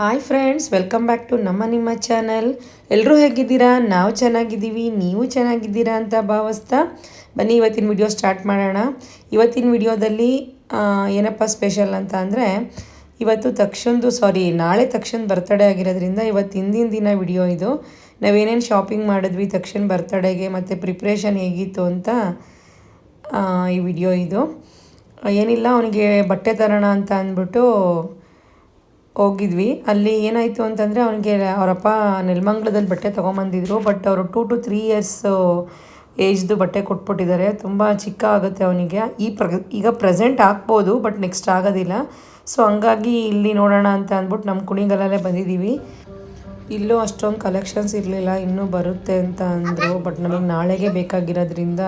Hi friends welcome back to ನಮ್ಮ ನಿಮ್ಮ channel ಎಲ್ಲರೂ ಹೇಗಿದ್ದೀರಾ? ನಾವು ಚೆನ್ನಾಗಿದ್ದೀವಿ. ನೀವು ಚೆನ್ನಾಗಿದ್ದೀರಾ ಅಂತ ಭಾವಿಸ್ತಾ ಬನ್ನಿ, ಇವತ್ತಿನ ವಿಡಿಯೋ ಸ್ಟಾರ್ಟ್ ಮಾಡೋಣ. ಇವತ್ತಿನ ವಿಡಿಯೋದಲ್ಲಿ ಏನಪ್ಪ ಸ್ಪೆಷಲ್ ಅಂತ ಅಂದರೆ, ಇವತ್ತು ತಕ್ಷಣದ್ದು ಸಾರಿ ನಾಳೆ ತಕ್ಷಣ ಬರ್ತಡೇ ಆಗಿರೋದ್ರಿಂದ ಇವತ್ತು ಹಿಂದಿನ ದಿನ ವಿಡಿಯೋ ಇದು. ನಾವೇನೇನು ಶಾಪಿಂಗ್ ಮಾಡಿದ್ವಿ ತಕ್ಷಣ ಬರ್ತಡೇಗೆ ಮತ್ತು ಪ್ರಿಪ್ರೇಷನ್ ಹೇಗಿತ್ತು ಅಂತ ಈ ವಿಡಿಯೋ ಇದು. ಏನಿಲ್ಲ, ಅವನಿಗೆ ಬಟ್ಟೆ ತರೋಣ ಅಂತ ಅಂದ್ಬಿಟ್ಟು ಹೋಗಿದ್ವಿ. ಅಲ್ಲಿ ಏನಾಯಿತು ಅಂತಂದರೆ ಅವನಿಗೆ ಅವರಪ್ಪ ನೆಲಮಂಗ್ಲದಲ್ಲಿ ಬಟ್ಟೆ ತೊಗೊಂಬಂದಿದ್ರು. ಬಟ್ ಅವರು ಟೂ ಟು ತ್ರೀ ಇಯರ್ಸ್ ಏಜ್ದು ಬಟ್ಟೆ ಕೊಟ್ಬಿಟ್ಟಿದ್ದಾರೆ. ತುಂಬ ಚಿಕ್ಕ ಆಗುತ್ತೆ ಅವನಿಗೆ. ಈ ಪ್ರ, ಈಗ ಪ್ರೆಸೆಂಟ್ ಹಾಕ್ಬೋದು ಬಟ್ ನೆಕ್ಸ್ಟ್ ಆಗೋದಿಲ್ಲ. ಸೊ ಹಂಗಾಗಿ ಇಲ್ಲಿ ನೋಡೋಣ ಅಂತ ಅಂದ್ಬಿಟ್ಟು ನಮ್ಮ ಕುಣಿಗಲಲ್ಲೇ ಬಂದಿದ್ದೀವಿ. ಇಲ್ಲೂ ಅಷ್ಟೊಂದು ಕಲೆಕ್ಷನ್ಸ್ ಇರಲಿಲ್ಲ, ಇನ್ನೂ ಬರುತ್ತೆ ಅಂತ ಅಂದರು. ಬಟ್ ನಮಗೆ ನಾಳೆಗೆ ಬೇಕಾಗಿರೋದ್ರಿಂದ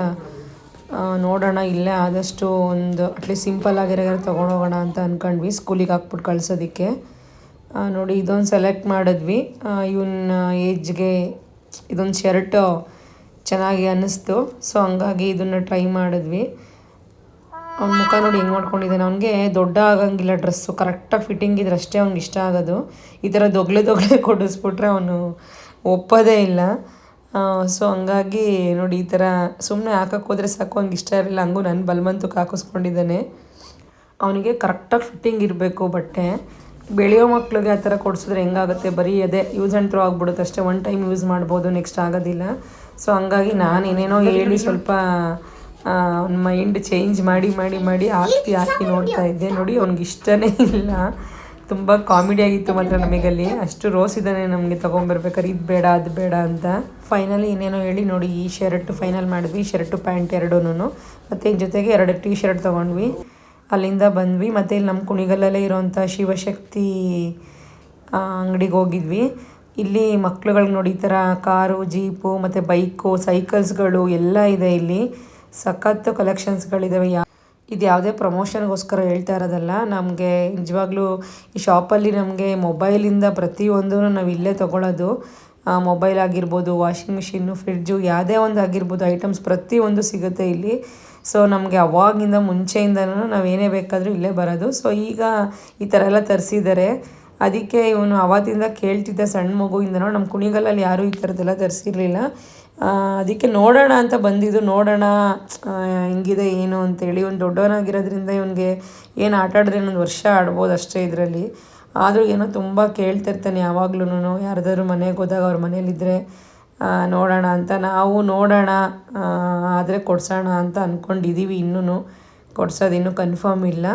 ನೋಡೋಣ. ಇಲ್ಲೇ ಆದಷ್ಟು ಒಂದು ಅಟ್ಲೀಸ್ಟ್ ಸಿಂಪಲ್ ಆಗಿರೋ ತೊಗೊಂಡೋಗೋಣ ಅಂತ ಅಂದ್ಕೊಂಡ್ವಿ ಸ್ಕೂಲಿಗೆ ಹಾಕ್ಬಿಟ್ಟು ಕಳ್ಸೋದಕ್ಕೆ. ನೋಡಿ, ಇದೊಂದು ಸೆಲೆಕ್ಟ್ ಮಾಡಿದ್ವಿ. ಇವನ್ನ ಏಜ್ಗೆ ಇದೊಂದು ಶರ್ಟ್ ಚೆನ್ನಾಗಿ ಅನ್ನಿಸ್ತು. ಸೊ ಹಂಗಾಗಿ ಇದನ್ನು ಟ್ರೈ ಮಾಡಿದ್ವಿ. ಅವ್ನ ಮುಖ ನೋಡಿ ಹೆಂಗೆ ಮಾಡ್ಕೊಂಡಿದ್ದಾನೆ. ಅವನಿಗೆ ದೊಡ್ಡ ಆಗಂಗಿಲ್ಲ ಡ್ರೆಸ್ಸು ಕರೆಕ್ಟಾಗಿ ಫಿಟ್ಟಿಂಗ್ ಇದ್ರೆ ಅಷ್ಟೇ ಅವ್ನಿಗೆ ಇಷ್ಟ ಆಗೋದು. ಈ ಥರ ದೊಗ್ಲೆ ದೊಗ್ಲೆ ಕೊಡಿಸ್ಬಿಟ್ರೆ ಅವನು ಒಪ್ಪೋದೇ ಇಲ್ಲ. ಸೊ ಹಂಗಾಗಿ ನೋಡಿ ಈ ಥರ ಸುಮ್ಮನೆ ಹಾಕಕ್ಕೆ ಹೋದರೆ ಸಾಕು, ಅವ್ನಿಗೆ ಇಷ್ಟ ಇರಲಿಲ್ಲ. ಹಂಗೂ ನನ್ನ ಬಲ್ವಂತಕ್ಕೆ ಹಾಕಿಸ್ಕೊಂಡಿದ್ದಾನೆ. ಅವನಿಗೆ ಕರೆಕ್ಟಾಗಿ ಫಿಟ್ಟಿಂಗ್ ಇರಬೇಕು ಬಟ್ಟೆ. ಬೆಳೆಯೋ ಮಕ್ಳಿಗೆ ಆ ಥರ ಕೊಡಿಸಿದ್ರೆ ಹೆಂಗಾಗುತ್ತೆ? ಬರೀ ಅದೇ ಯೂಸ್ ಆ್ಯಂಡ್ ಥ್ರೋ ಆಗ್ಬಿಡುತ್ತೆ ಅಷ್ಟೇ. ಒನ್ ಟೈಮ್ ಯೂಸ್ ಮಾಡ್ಬೋದು ನೆಕ್ಸ್ಟ್ ಆಗೋದಿಲ್ಲ. ಸೊ ಹಂಗಾಗಿ ನಾನು ಏನೇನೋ ಹೇಳಿ ಸ್ವಲ್ಪ ಅವ್ನ ಮೈಂಡ್ ಚೇಂಜ್ ಮಾಡಿ ಮಾಡಿ ಮಾಡಿ ಹಾಕಿ ಹಾಕಿ ನೋಡ್ತಾ ಇದ್ದೆ. ನೋಡಿ ಅವ್ನಿಗೆ ಇಷ್ಟನೇ ಇಲ್ಲ. ತುಂಬ ಕಾಮಿಡಿ ಆಗಿತ್ತು ಮಾತ್ರ ನಮಗಲ್ಲಿ. ಅಷ್ಟು ರೋಸ್ ಇದ್ದಾನೆ ನಮಗೆ ತೊಗೊಂಬರ್ಬೇಕಾದ್ರೆ ಇದು ಬೇಡ ಅದು ಬೇಡ ಅಂತ. ಫೈನಲಿ ಏನೇನೋ ಹೇಳಿ ನೋಡಿ ಈ ಶರ್ಟ್ ಫೈನಲ್ ಮಾಡಿದ್ವಿ. ಶರ್ಟು ಪ್ಯಾಂಟ್ ಎರಡೂ ಮತ್ತು ಜೊತೆಗೆ ಎರಡು ಟೀ ಶರ್ಟ್ ತೊಗೊಂಡ್ವಿ. ಅಲ್ಲಿಂದ ಬಂದ್ವಿ. ಮತ್ತು ಇಲ್ಲಿ ನಮ್ಮ ಕುಣಿಗಲಲ್ಲೇ ಇರೋವಂಥ ಶಿವಶಕ್ತಿ ಅಂಗಡಿಗೆ ಹೋಗಿದ್ವಿ. ಇಲ್ಲಿ ಮಕ್ಕಳುಗಳು ನೋಡಿ ಈ ಥರ ಕಾರು, ಜೀಪು, ಮತ್ತು ಬೈಕು, ಸೈಕಲ್ಸ್ಗಳು ಎಲ್ಲ ಇದೆ ಇಲ್ಲಿ. ಸಖತ್ತು ಕಲೆಕ್ಷನ್ಸ್ಗಳಿದ್ದಾವೆ ಯಾ, ಇದು ಯಾವುದೇ ಪ್ರಮೋಷನ್ಗೋಸ್ಕರ ಹೇಳ್ತಾ ಇರೋದಲ್ಲ. ನಮಗೆ ನಿಜವಾಗ್ಲೂ ಈ ಶಾಪಲ್ಲಿ ನಮಗೆ ಮೊಬೈಲಿಂದ ಪ್ರತಿಯೊಂದು ನಾವು ಇಲ್ಲೇ ತೊಗೊಳೋದು ಮೊಬೈಲ್ ಆಗಿರ್ಬೋದು, ವಾಷಿಂಗ್ ಮಿಷಿನ್ನು, ಫ್ರಿಡ್ಜು ಯಾವುದೇ ಒಂದು ಆಗಿರ್ಬೋದು, ಐಟಮ್ಸ್ ಪ್ರತಿಯೊಂದು ಸಿಗುತ್ತೆ ಇಲ್ಲಿ. ಸೊ ನಮಗೆ ಅವಾಗಿಂದ ಮುಂಚೆಯಿಂದನೂ ನಾವು ಏನೇ ಬೇಕಾದರೂ ಇಲ್ಲೇ ಬರೋದು. ಸೊ ಈಗ ಈ ಥರ ಎಲ್ಲ ತರಿಸಿದ್ದಾರೆ ಅದಕ್ಕೆ ಇವನು ಅವತ್ತಿಂದ ಕೇಳ್ತಿದ್ದ ಸಣ್ಣ ಮಗುವಿಂದನೋ ನಮ್ಮ ಕುಣಿಗಲಲ್ಲಿ ಯಾರೂ ಈ ಥರದ್ದೆಲ್ಲ ತರಿಸಿರಲಿಲ್ಲ. ಅದಕ್ಕೆ ನೋಡೋಣ ಅಂತ ಬಂದಿದ್ದು. ನೋಡೋಣ ಹೆಂಗಿದೆ, ಏನು ಅಂತೇಳಿ. ಒಂದು ದೊಡ್ಡವನಾಗಿರೋದ್ರಿಂದ ಇವನಿಗೆ ಏನು ಆಟ ಆಡಿದ್ರೆ ಇನ್ನೊಂದು ವರ್ಷ ಆಡ್ಬೋದು ಅಷ್ಟೇ ಇದರಲ್ಲಿ. ಆದರೂ ಏನೋ ತುಂಬ ಕೇಳ್ತಿರ್ತಾನೆ ಯಾವಾಗ್ಲೂ ಯಾರ್ದಾದ್ರು ಮನೆಗೆ ಹೋದಾಗ ಅವ್ರ ಮನೇಲಿದ್ದರೆ ನೋಡೋಣ ಅಂತ ನಾವು ನೋಡೋಣ ಆದರೆ ಕೊಡ್ಸೋಣ ಅಂತ ಅಂದ್ಕೊಂಡಿದ್ದೀವಿ ಇನ್ನೂ ಕೊಡ್ಸೋದು ಇನ್ನೂ ಕನ್ಫರ್ಮ್ ಇಲ್ಲ.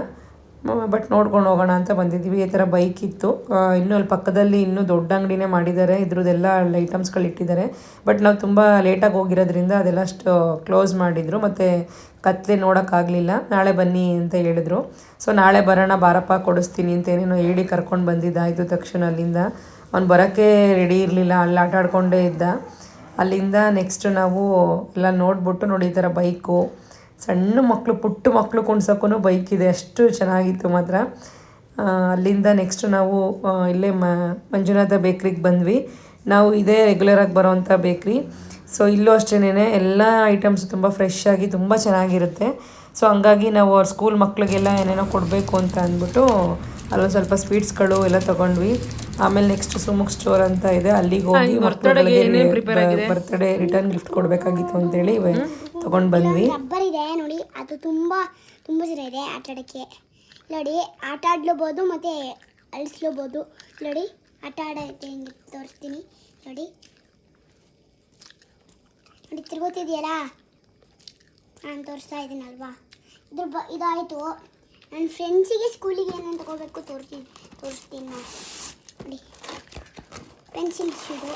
ಬಟ್ ನೋಡ್ಕೊಂಡು ಹೋಗೋಣ ಅಂತ ಬಂದಿದ್ದೀವಿ. ಈ ಥರ ಬೈಕ್ ಇತ್ತು. ಇನ್ನೂ ಅಲ್ಲಿ ಪಕ್ಕದಲ್ಲಿ ಇನ್ನೂ ದೊಡ್ಡ ಅಂಗಡಿನೇ ಮಾಡಿದ್ದಾರೆ. ಇದ್ರದ್ದೆಲ್ಲ ಐಟಮ್ಸ್ಗಳು ಇಟ್ಟಿದ್ದಾರೆ ಬಟ್ ನಾವು ತುಂಬ ಲೇಟಾಗಿ ಹೋಗಿರೋದ್ರಿಂದ ಅದೆಲ್ಲ ಅಷ್ಟು ಕ್ಲೋಸ್ ಮಾಡಿದರು. ಮತ್ತು ಕತ್ಲೆ ನೋಡೋಕ್ಕಾಗಲಿಲ್ಲ ನಾಳೆ ಬನ್ನಿ ಅಂತ ಹೇಳಿದ್ರು. ಸೊ ನಾಳೆ ಬರೋಣ, ಬಾರಪ್ಪ ಕೊಡಿಸ್ತೀನಿ ಅಂತ ಏನೇನೋ ಹೇಳಿ ಕರ್ಕೊಂಡು ಬಂದಿದ್ದಾಯಿತು ತಕ್ಷಣ ಅಲ್ಲಿಂದ. ಅವ್ನು ಬರೋಕ್ಕೆ ರೆಡಿ ಇರಲಿಲ್ಲ. ಅಲ್ಲಿ ಆಟ ಆಡ್ಕೊಂಡೇ ಇದ್ದ. ಅಲ್ಲಿಂದ ನೆಕ್ಸ್ಟ್ ನಾವು ಎಲ್ಲ ನೋಡ್ಬಿಟ್ಟು ನೋಡಿ ಈ ಥರ ಬೈಕು ಸಣ್ಣ ಮಕ್ಕಳು ಪುಟ್ಟ ಮಕ್ಕಳು ಕುಣ್ಸೋಕ್ಕೂ ಬೈಕ್ ಇದೆ. ಅಷ್ಟು ಚೆನ್ನಾಗಿತ್ತು ಮಾತ್ರ. ಅಲ್ಲಿಂದ ನೆಕ್ಸ್ಟ್ ನಾವು ಇಲ್ಲೇ ಮ, ಮಂಜುನಾಥ ಬೇಕ್ರಿಗೆ ಬಂದ್ವಿ. ನಾವು ಇದೇ ರೆಗ್ಯುಲರಾಗಿ ಬರೋವಂಥ ಬೇಕ್ರಿ ಸೊ ಇಲ್ಲೂ ಅಷ್ಟೇನೇ ಎಲ್ಲ ಐಟಮ್ಸ್ ತುಂಬ ಫ್ರೆಶ್ ಆಗಿ ತುಂಬ ಚೆನ್ನಾಗಿರುತ್ತೆ. ಸೊ ಹಂಗಾಗಿ ನಾವು ಅವ್ರ ಸ್ಕೂಲ್ ಮಕ್ಕಳಿಗೆಲ್ಲ ಏನೇನೋ ಕೊಡಬೇಕು ಅಂತ ಅಂದ್ಬಿಟ್ಟು ಅಲ್ಲೊಂದು ಸ್ವಲ್ಪ ಸ್ವೀಟ್ಸ್ಗಳು ಎಲ್ಲ ತಗೊಂಡ್ವಿ. ಆಮೇಲೆ ನೆಕ್ಸ್ಟ್ ಸುಮುಖ್ ಸ್ಟೋರ್ ಅಂತ ಇದೆ. ಅಲ್ಲಿಗೆ ಹೋಗಿ ಬರ್ತ್ಡೇ ರಿಟರ್ನ್ ಗಿಫ್ಟ್ ಕೊಡಬೇಕಾಗಿತ್ತು ಅಂತೇಳಿ ತಗೊಂಡ್ ಬಂದ್ವಿ. ರಬ್ಬರ್ ಇದೆ ನೋಡಿ. ಅದು ತುಂಬ ತುಂಬ ಚೆನ್ನಾಗಿದೆ ಆಟ ಆಡೋಕ್ಕೆ ನೋಡಿ ಆಟ ಆಡ್ಲೂಬೋದು ಮತ್ತು ಅಳಿಸ್ಲೂಬೋದು. ನೋಡಿ ಆಟ ಆಡೋಕ್ಕೆ ಹಿಂಗೆ ತೋರಿಸ್ತೀನಿ. ನೋಡಿ. ನೋಡಿ ತಿರುಗುತ್ತಿದೆಯಲ್ಲ ನಾನು ತೋರಿಸ್ತಾ ಇದ್ದೀನಲ್ವಾ? ಇದ್ರ ಬ ಇದಾಯಿತು. ನನ್ನ ಫ್ರೆಂಡ್ಸಿಗೆ ಸ್ಕೂಲಿಗೆ ಏನೇನು ತಗೋಬೇಕು ತೋರಿಸ್ತೀನಿ ತೋರಿಸ್ತೀನಿ ನಾನು ನೋಡಿ. Pencil sheet.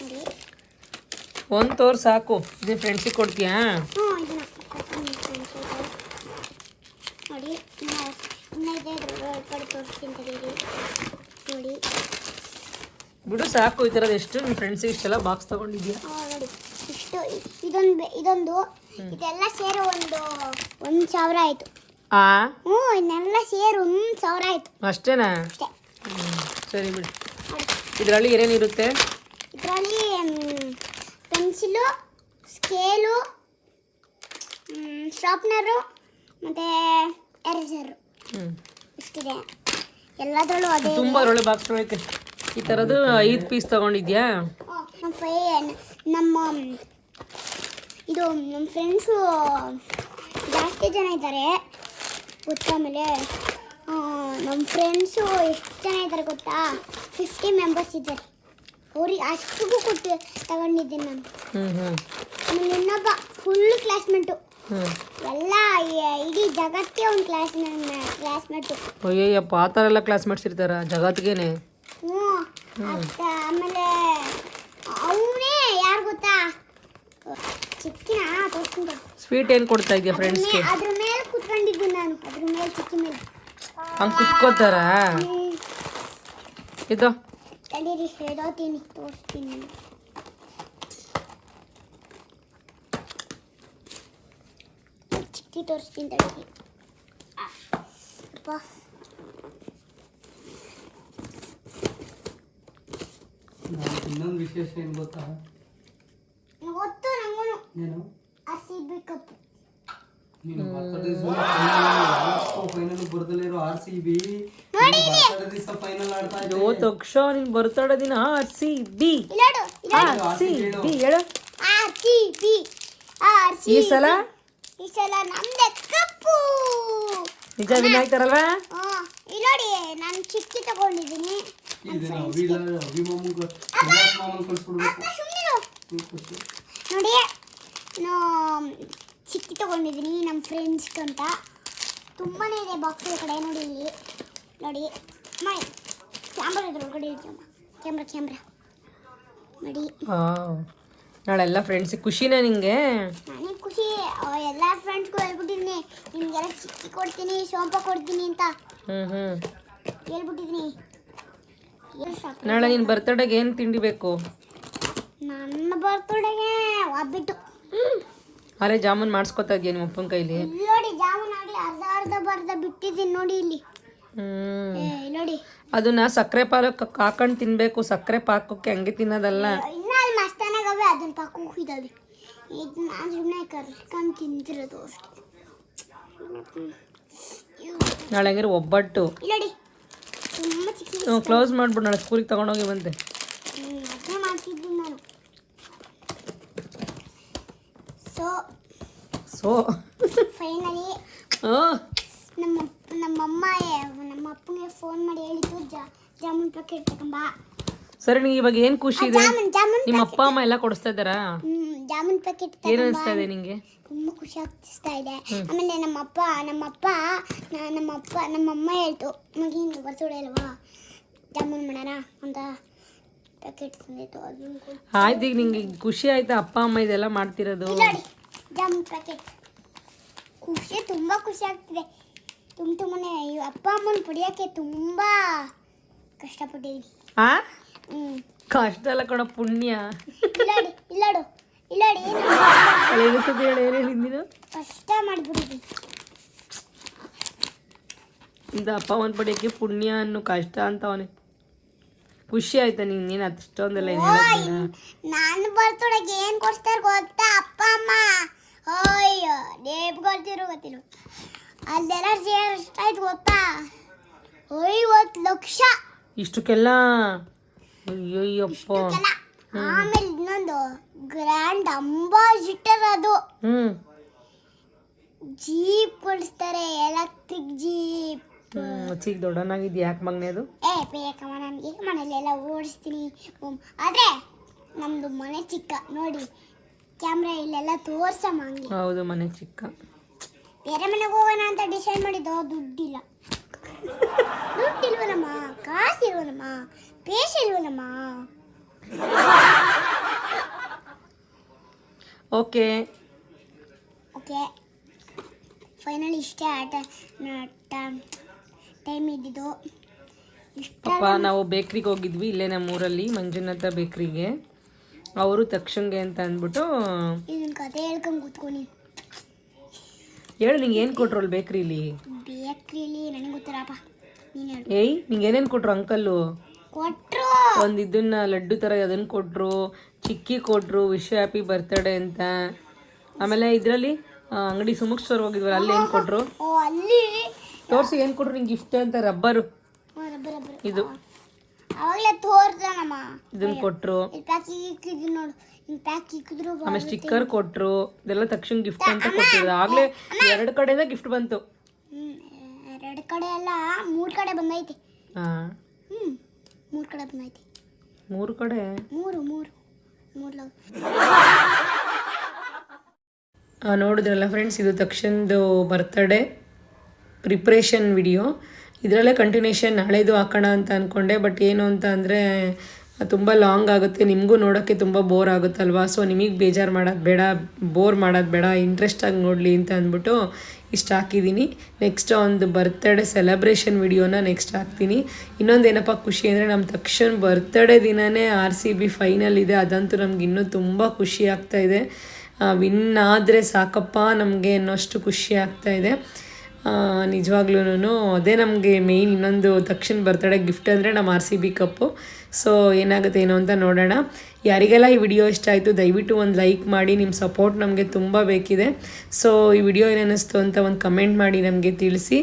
ನೋಡಿ. ಒಂದು ತೋರ್ ಸಾಕು. ಇದೇ ಫ್ರೆಂಡ್ಸಿಗೆ ಕೊಡ್ತೀಯಾ? ಹ್ಞೂ ಇದನ್ನ. ನೋಡಿ ಇನ್ನು ಇದೆ ಕಡೆ ತೋರಿಸ್ತೀನಿ ನೋಡಿ. ಬಿಡು ಸಾಕು ಈ ಥರದ ಎಷ್ಟು ನಿಮ್ಮ ಫ್ರೆಂಡ್ಸಿಗೆ ಇಷ್ಟೆಲ್ಲ ಬಾಕ್ಸ್ ತೊಗೊಂಡಿದ್ಯಾ? ನೋಡಿ. ಇಷ್ಟು ಇದೊಂದು ಇದೊಂದು ಇದೆಲ್ಲ ಸೇರಿ ಒಂದು ಒಂದು ಸಾವಿರ ಆಯಿತು. ಆ? ಹ್ಞೂ ಇನ್ನೆಲ್ಲ ಸೇರಿ ಒಂದು ಸಾವಿರ ಆಯಿತು ಅಷ್ಟೇನಾ? ಅಷ್ಟೇ. ಸರಿ ಬಿಡಿ. ಇದರಲ್ಲಿ ಏನೇನಿರುತ್ತೆ ಇದರಲ್ಲಿ ಪೆನ್ಸಿಲು ಸ್ಕೇಲು ಶಾರ್ಪ್ನರು ಮತ್ತು ಎರೇಸರು. ಹ್ಞೂ ಇಷ್ಟಿದೆ. ಎಲ್ಲದರಲ್ಲೂ ಅದೇ ತುಂಬ ಒಳ್ಳೆ ಬಾಕ್ಸ್ ಐತೆ ಈ ಥರದ್ದು ಐದು ಪೀಸ್ ತಗೊಂಡಿದ್ಯಾ? ನಮ್ಮ ಫೈ ನಮ್ಮ ಇದು ನಮ್ಮ ಫ್ರೆಂಡ್ಸು ಜಾಸ್ತಿ ಜನ ಇದ್ದಾರೆ. ಆ, ನಮ್ಮ ಫ್ರೆಂಡ್ಸು ಎಷ್ಟು ಜನ ಇದ್ದಾರೆ ಗೊತ್ತಾ? ಫಿಫ್ಟಿ ಮೆಂಬರ್ಸ್ ಇದ್ದಾರೆ. ಅವ್ರಿಗೆ ಅಷ್ಟಿಗೂ ಕೊಟ್ಟು ತಗೊಂಡಿದ್ದೀನಿ ನಾನು. ಆಮೇಲೆ ಇನ್ನೊಬ್ಬ ಫುಲ್ ಕ್ಲಾಸ್ಮೇಟು ಎಲ್ಲ ಇಡೀ ಜಗತ್ತಿಗೆ ಒಂದು ಕ್ಲಾಸ್ ಕ್ಲಾಸ್ಮೇಟು ಅಯ್ಯಯ್ಯಪ್ಪ ಆ ಥರ ಎಲ್ಲ ಕ್ಲಾಸ್ಮೇಟ್ಸ್ ಇರ್ತಾರ ಜಗತ್ಗೇನೆ ಹ್ಞೂ ಆಮೇಲೆ ಅವನೇ ಯಾರು ಗೊತ್ತಾ? ಚಿಕ್ಕಿನ ಸ್ವೀಟ್ ಏನು ಕೊಡ್ತಾ ಇದೆಯಾ ಫ್ರೆಂಡ್ಸ್ಗೆ ಅದ್ರ ಮೇಲೆ ಕುತ್ಕೊಂಡಿದ್ದೀನಿ ನಾನು. ಅದ್ರ ಮೇಲೆ ಚಿಕ್ಕಿ ಮೇಲೆ. ಹಂಗೆ ಕುತ್ಕೋತಾರ ಹ್ಮ್. ಇದು. ತಡೀರಿ ಹೇಳೋತೀನಿ ತೋರಿಸ್ತೀನಿ ಚಿಕ್ಕಿ ತೋರಿಸ್ತೀನಿ ತಡೀರಿ. ಆ, ಅಪ್ಪ ಇನ್ನೊಂದು ವಿಶೇಷ ಏನು ಗೊತ್ತಾ? ಗೊತ್ತು ನಂಗೂ ಏನು? ಆರ್ ಸಿ ಬಿ ಕಪ್ ನೀನು ಬರ್ತಡೇ ಫೈನಲ್ ಬರ್ದಲ್ಲಿರೋ ಆರ್ ಸಿ ಬಿ ದಿವಸ ಫೈನಲ್ ಆಡ್ತಾ ಇದ್ದೆ. ಓ ತಕ್ಷ ನಿನ್ ಬರ್ತಡೇ ದಿನ R C B R C B ಹೇಳು. R C B R C ಈ ಸಲ? ಈ ಸಲ ನಮ್ದೆ ಕಪ್ಪು. ನಿಜ ವಿನ್ ಆಯ್ತಾರಲ್ವಾ ಇಲ್ಲೋಡಿ ನಾನು ಚಿಕ್ಕಿ ತಗೊಂಡಿದ್ದೀನಿ. ಕಳ್ಸ್ಬಿಡ್ಬೇಕು. ನೋಡಿ ನಾ ಚಿಕ್ಕಿ ತೊಗೊಂಡಿದ್ದೀನಿ ನಮ್ಮ ಫ್ರೆಂಡ್ಸ್ಗೆ ಅಂತ. ತುಂಬಾ ಇದೆ ಬಾಕ್ಸ್ ಕಡೆ ನೋಡಿ. ಇಲ್ಲಿ ನೋಡಿ. ಮೈ ಕ್ಯಾಮ್ರಾ ಇದ್ರ ಒಳಗಡೆ ಇದೆಯಮ್ಮ ಕ್ಯಾಮ್ರಾ ಕ್ಯಾಮ್ರಾ ನೋಡಿ. ನಾಳೆಲ್ಲ ಫ್ರೆಂಡ್ಸ್ ಫ್ರೆಂಡ್ಸಿಗೆ ಖುಷಿನೇ ನಿಂಗೆ? ನನಗೆ ಖುಷಿ. ಎಲ್ಲ ಫ್ರೆಂಡ್ಸ್ಗೂ ಹೇಳ್ಬಿಟ್ಟಿದ್ದೀನಿ ನಿಮಗೆಲ್ಲ ಚಿಕ್ಕಿ ಕೊಡ್ತೀನಿ ಸೋಂಪ ಕೊಡ್ತೀನಿ ಅಂತ. ಹ್ಞೂ ಹ್ಞೂ ಹೇಳ್ಬಿಟ್ಟಿದ್ದೀನಿ ನಾಳೆ ನಿನ್ನ ಬರ್ತಡೇಗೆ ಏನು ತಿಂಡಿ ಬೇಕು? ನನ್ನ ಬರ್ತಡೆಗೆ ಒಬ್ಬಿಟ್ಟು. ಅರೆ ಜಾಮೂನ್ ಮಾಡಿಸ್ಕೊತಾ ಇದೆಯಾ ನಿಮ್ಮ ಅಪ್ಪನ ಕೈಲಿ? ನೋಡಿ ಜಾಮೂನ್ ಆಗಲಿ ಅರ್ಧ ಅರ್ಧ ಬರ್ಧ ಬಿಟ್ಟಿದ್ದೀನಿ ನೋಡಿ ಇಲ್ಲಿ. ಏ, ನೋಡಿ. ಅದನ್ನ ಸಕ್ಕರೆ ಪಾಲಕ್ ಹಾಕೊಂಡು ತಿನ್ಬೇಕು ಸಕ್ಕರೆ ಪಾಕಕ್ಕೆ ಹಂಗೆ ತಿನ್ನೋದಲ್ಲ. ಇನ್ನ ಅಲ್ಲಿ ಮಸ್ತಾನಾಗವೆ ಅದನ್ನ ಪಾಕಕ್ಕೆ ಇದಾವೆ ಈಗ ನಾನು ಸುಮ್ಮನೆ ಕರ್ಕೊಂಡು ತಿಂತಿರೋದು ಅಷ್ಟೇ. ನಾಳೆ ಹಂಗಿರ ಒಬ್ಬಟ್ಟು. ಇಲ್ಲಿ ನೋಡಿ. ತುಂಬ ಚಿಕ್ಕ ಕ್ಲೋಸ್ ಮಾಡ್ಬಿಡು ನಾಳೆ ಸ್ಕೂಲಿಗೆ ತಗೊಂಡೋಗಿ ಬಂದೆ. ಹ್ಮ್, ಮಾಡ್ತಿದ್ದೀನಿ ನಾನು. ಸೊ ಸೊ ಫೈನಲಿ ನಮ್ಮ ನಮ್ಮಮ್ಮ ನಮ್ಮ ಅಪ್ಪನಿಗೆ ಫೋನ್ ಮಾಡಿ ಹೇಳಿದ್ದು ಜಾಮೂನ್ ಪ್ಯಾಕೆಟ್ ತಗೊಂಬ. ಸರಿ ನಿಂಗೆ ಇವಾಗ ಏನು ಖುಷಿ ಇದೆ? ಜಾಮೂನ್ ಜಾಮೂನ್ ನಿಮ್ಮ ಅಪ್ಪ ಅಮ್ಮ ಎಲ್ಲ ಕೊಡಿಸ್ತಾ ಇದ್ದಾರಾ? ಜಾಮೂನ್ ಪ್ಯಾಕೆಟ್ ಏನು ಅನಿಸ್ತಾ ಇದೆ ನಿಂಗೆ? ತುಂಬ ಖುಷಿ ಆಗ್ತಿಸ್ತಾ ಇದೆ. ಆಮೇಲೆ ನಮ್ಮಪ್ಪ ನಮ್ಮಪ್ಪ ನಾ- ನಮ್ಮಪ್ಪ ನಮ್ಮಮ್ಮ ಹೇಳ್ತು ಮಗೀನು ಬರ್ತಡೆ ಅಲ್ವಾ? ಜಾಮೂನ್ ಮಾಡೋಣ ಅಂತ. ಆಯ್ತು ಈಗ ನಿಂಗೆ ಖುಷಿ ಆಯ್ತಾ ಅಪ್ಪ ಅಮ್ಮ ಇದೆಲ್ಲ ಮಾಡ್ತಿರೋದು? ಜಾಮೂನ್ ಪ್ಯಾಕೆಟ್ ಖುಷಿ ತುಂಬ ಖುಷಿ ಆಗ್ತಿದೆ. ತುಂಬ ತುಂಬನೇ ಅಪ್ಪ ಅಮ್ಮನ ಪಡಿಯೋಕ್ಕೆ ತುಂಬ ಕಷ್ಟಪಟ್ಟಿದ್ದೀನಿ ಆ? ಕಷ್ಟ ಎಲ್ಲ ಕೊಡೋ ಪುಣ್ಯ. ಇಲ್ಲಾಡಿ ಇಲ್ಲಾಡು ಇಲ್ಲಾಡಿ ಹೇಳಿ ಹೇಳಿದ್ದೀನು ಕಷ್ಟ ಮಾಡಿಬಿಟ್ಟಿದ್ದೀನಿ ಇಂದ ಅಪ್ಪ ಅಮ್ಮನ ಪಡೆಯೋಕ್ಕೆ ಪುಣ್ಯ ಅನ್ನೋ ಕಷ್ಟ ಅಂತ ಅವನಿಗೆ. ಖುಷಿ ಆಯ್ತಾ ನಿಂಗೆ ನೀನು ಅಷ್ಟೊಂದೆಲ್ಲ ನಾನು ಬರ್ತೊಳಗೆ ಏನು ಕೊಡ್ತಾರೆ ಗೊತ್ತಾ ಅಪ್ಪ ಅಮ್ಮ? ಅಯ್ಯೋ ನೇಪ್ ಕೊಡ್ತಿರು ಗೊತ್ತಿರು ಅಲ್ಲೆಲ್ಲ ಸೇರ್ ಎಷ್ಟಾಯ್ತು ಗೊತ್ತಾ? ಐವತ್ತು ಲಕ್ಷ. ಇಷ್ಟಕ್ಕೆಲ್ಲ? ಅಯ್ಯಯ್ಯಪ್ಪ. ಆಮೇಲೆ ಇನ್ನೊಂದು ಗ್ರ್ಯಾಂಡ್ ಅಂಬಾಸಿಟರ್ ಅದು. ಜೀಪ್ ಕೊಡಿಸ್ತಾರೆ ಎಲೆಕ್ಟ್ರಿಕ್ ಜೀಪ್. ಚಿಕ್ಕ ದೊಡ್ಡನಾಗಿದ್ದು ಯಾಕೆ ಮಗನೇ ಅದು? ಏ ಬೇಕಮ್ಮ ಈಗ ಮನೆಯಲ್ಲೆಲ್ಲ ಓಡಿಸ್ತೀನಿ. ಆದರೆ ನಮ್ಮದು ಮನೆ ಚಿಕ್ಕ. ನೋಡಿ ಕ್ಯಾಮ್ರಾ ಇಲ್ಲೆಲ್ಲ ತೋರ್ಸಮ್ಮ ಹಂಗೆ ಹೌದು ಮನೆ ಚಿಕ್ಕ. ಬೇರೆ ಮನೆಗೆ ಹೋಗೋಣ ಅಂತ ಡಿಸೈಡ್ ಮಾಡಿದ್ದು? ದುಡ್ಡಿಲ್ಲ. ದುಡ್ಡಿಲ್ವನಮ್ಮ ಕಾಸಿಲ್ವನಮ್ಮ ಪೇಶ ಇಲ್ವನಮ್ಮ ಓಕೆ. ಓಕೆ. ಫೈನಲಿ ಇಷ್ಟೇ ಆಟ ಟೈಮ್ ಇದ್ದಿದ್ದು ಪಾಪ ನಾವು ಬೇಕ್ರಿಗೆ ಹೋಗಿದ್ವಿ ಇಲ್ಲೇ ನಮ್ಮ ಊರಲ್ಲಿ ಮಂಜುನಾಥ ಬೇಕ್ರಿಗೆ. ಅವರು ತಕ್ಷಂಗೆ ಅಂತ ಅಂದ್ಬಿಟ್ಟು ಇದನ್ನ ಕತೆ ಹೇಳ್ಕೊಂಡು ಕೂತ್ಕೊಂಡು ಹೇಳು ನಿಂಗೆ ಏನು ಕೊಟ್ರು ಅಲ್ಲಿ ಬೇಕ್ರಿಲಿ ಬೇಕ್ರಿಲಿ ನನಗೆ ಗೊತ್ತಿರಪ್ಪ. ನೀನು ಏಯ್ ನಿಂಗೆ ಏನೇನು ಕೊಟ್ರು ಅಂಕಲ್ಲು? ಕೊಟ್ರು. ಒಂದು ಇದನ್ನ ಲಡ್ಡು ಥರ ಅದನ್ನು ಕೊಟ್ರು ಚಿಕ್ಕಿ ಕೊಟ್ರು ವಿಶ್ ಹ್ಯಾಪಿ ಬರ್ತ್ಡೇ ಅಂತ. ಆಮೇಲೆ ಇದರಲ್ಲಿ ಅಂಗಡಿ ಸುಮುಕ್ ಸ್ಟೋರ್ ಹೋಗಿದ್ವಲ್ಲ ಅಲ್ಲಿ ಏನು ಕೊಟ್ರು? ಓ ಅಲ್ಲಿ ತೋರಿಸಿ ಏನು ಕೊಡ್ರಿ ನಿಂಗೆ ಗಿಫ್ಟ್ ಅಂತ ರಬ್ಬರು. ಹ್ಞೂ ಇದು. ಅವಾಗಲೇ ತೋರ್ಸಣಮ್ಮ. ಇದನ್ನ ಕೊಟ್ಟರು ಇಲ್ಲಿ ಪ್ಯಾಕ್ ಇಕ್ಕಿದ್ರು ನೋಡು. ಇಲ್ಲಿ ಪ್ಯಾಕ್ ಇಕ್ಕಿದ್ರು ಆಮೇಲೆ ಸ್ಟಿಕ್ಕರ್ ಕೊಟ್ರು. ಇದೆಲ್ಲ ತಕ್ಷಣ ಗಿಫ್ಟ್ ಅಂತ ಕೊಟ್ಟಿದ್ರು. ಆಗಲೇ ಎರಡು ಕಡೆಯಿಂದ ಗಿಫ್ಟ್ ಬಂತು. ಎರಡು ಕಡೆ ಎಲ್ಲ ಮೂರು ಕಡೆ ಬಂದೈತಿ. ಹಾಂ. ಹ್ಮ್ ಮೂರು ಕಡೆ ಬಂದೈತಿ. ಮೂರು ಕಡೆ? ಮೂರು ಮೂರು. ಮೂರು ನೋಡಿದ್ರಲ್ಲ ಫ್ರೆಂಡ್ಸ್ ಇದು ತಕ್ಷಣದು ಬರ್ತಡೇ ಪ್ರಿಪ್ರೇಷನ್ ವಿಡಿಯೋ ಇದರಲ್ಲೇ ಕಂಟಿನ್ಯೂಷನ್ ನಾಳೆದು ಹಾಕೋಣ ಅಂತ ಅಂದ್ಕೊಂಡೆ ಬಟ್ ಏನು ಅಂತ ಅಂದರೆ, ತುಂಬ ಲಾಂಗ್ ಆಗುತ್ತೆ. ನಿಮಗೂ ನೋಡೋಕ್ಕೆ ತುಂಬ ಬೋರ್ ಆಗುತ್ತಲ್ವಾ? ಸೊ ನಿಮಗೆ ಬೇಜಾರು ಮಾಡೋದು ಬೇಡ ಬೋರ್ ಮಾಡೋದು ಬೇಡ ಇಂಟ್ರೆಸ್ಟಾಗಿ ನೋಡಲಿ ಅಂತ ಅಂದ್ಬಿಟ್ಟು ಇಷ್ಟು ಹಾಕಿದ್ದೀನಿ ನೆಕ್ಸ್ಟ್ ಒಂದು ಬರ್ತ್ಡೇ ಸೆಲೆಬ್ರೇಷನ್ ವಿಡಿಯೋನ ನೆಕ್ಸ್ಟ್ ಹಾಕ್ತೀನಿ. ಇನ್ನೊಂದು ಏನಪ್ಪ ಖುಷಿ ಅಂದರೆ ನಮ್ಮ ತಕ್ಷಣ ಬರ್ತ್ಡೇ ದಿನವೇ ಆರ್ ಸಿ ಬಿ ಫೈನಲ್ ಇದೆ. ಅದಂತೂ ನಮ್ಗೆ ಇನ್ನೂ ತುಂಬ ಖುಷಿ ಆಗ್ತಾ ಇದೆ. ವಿನ್ ಆದರೆ ಸಾಕಪ್ಪ ನಮಗೆ ಅನ್ನೋಷ್ಟು ಖುಷಿ ಆಗ್ತಾ ಇದೆ. ನಿಜವಾಗ್ಲೂ ಅದೇ ನಮಗೆ ಮೇಯ್ನ್ ಇನ್ನೊಂದು ದಕ್ಷಿಣ ಬರ್ತಡೇ ಗಿಫ್ಟ್ ಅಂದರೆ ನಮ್ಮ R C B cup so ಏನಾಗುತ್ತೆ ಏನೋ ಅಂತ ನೋಡೋಣ. ಯಾರಿಗೆಲ್ಲ ಈ ವಿಡಿಯೋ ಇಷ್ಟ ಆಯಿತು, ದಯವಿಟ್ಟು ಒಂದು ಲೈಕ್ ಮಾಡಿ ನಿಮ್ಮ ಸಪೋರ್ಟ್ ನಮಗೆ ತುಂಬ ಬೇಕಿದೆ. ಸೊ ಈ ವಿಡಿಯೋ ಏನಿಸ್ತು ಅಂತ ಒಂದು ಕಮೆಂಟ್ ಮಾಡಿ ನಮಗೆ ತಿಳಿಸಿ.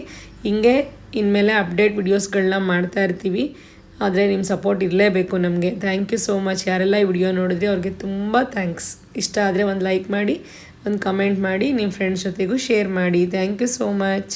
ಹಿಂಗೆ ಇನ್ಮೇಲೆ ಅಪ್ಡೇಟ್ ವಿಡಿಯೋಸ್ಗಳನ್ನ ಮಾಡ್ತಾ ಇರ್ತೀವಿ. ಆದರೆ ನಿಮ್ಮ ಸಪೋರ್ಟ್ ಇರಲೇಬೇಕು ನಮಗೆ. ಥ್ಯಾಂಕ್ ಯು ಸೋ ಮಚ್ ಯಾರೆಲ್ಲ ಈ ವಿಡಿಯೋ ನೋಡಿದ್ರಿ ಅವ್ರಿಗೆ ತುಂಬ ಥ್ಯಾಂಕ್ಸ್ ಇಷ್ಟ ಆದರೆ ಒಂದು ಲೈಕ್ ಮಾಡಿ. ಒಂದು ಕಮೆಂಟ್ ಮಾಡಿ ನಿಮ್ಮ ಫ್ರೆಂಡ್ಸ್ ಜೊತೆಗೂ ಶೇರ್ ಮಾಡಿ. Thank you so much